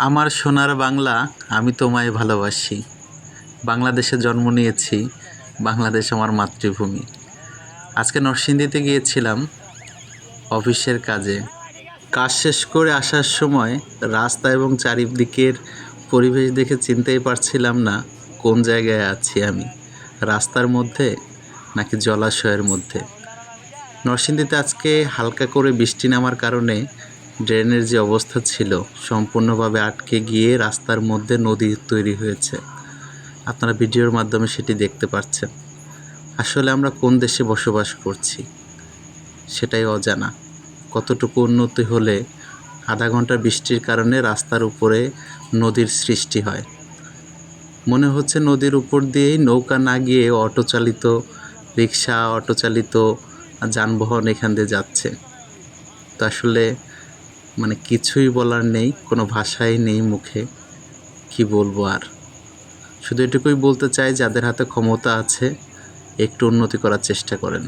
আমার সোনার বাংলা আমি তোমায় ভালোবাসি। বাংলাদেশে জন্ম নিয়েছি, বাংলাদেশ আমার মাতৃভূমি। আজকে নরসিংদীতে গিয়েছিলাম অফিসের কাজে। কাজ শেষ করে আসার সময় রাস্তা এবং চারিদিকের পরিবেশ দেখে চিনতেই পারছিলাম না কোন জায়গায় আছি আমি। রাস্তার মধ্যে নাকি জলাশয়ের মধ্যে? নরসিংদীতে আজকে হালকা করে বৃষ্টি নামার কারণে ড্রেনের যে অবস্থা ছিল সম্পূর্ণভাবে আটকে গিয়ে রাস্তার মধ্যে নদী তৈরি হয়েছে। আপনারা ভিডিওর মাধ্যমে সেটি দেখতে পাচ্ছেন। আসলে আমরা কোন দেশে বসবাস করছি সেটাই অজানা। কতটুকু উন্নতি হলে আধা ঘণ্টা বৃষ্টির কারণে রাস্তার উপরে নদীর সৃষ্টি হয়। মনে হচ্ছে নদীর উপর দিয়েই নৌকা না গিয়ে অটো চালিত রিক্সা অটো চালিত যানবাহন এখান দিয়ে যাচ্ছে। তো আসলে মানে কিছুই বলার নেই, কোনো ভাষাই নেই মুখে, কি বলব আর? শুধু এটুকুই বলতে চাই, যাদের হাতে ক্ষমতা আছে, একটু উন্নতি করার চেষ্টা করেন।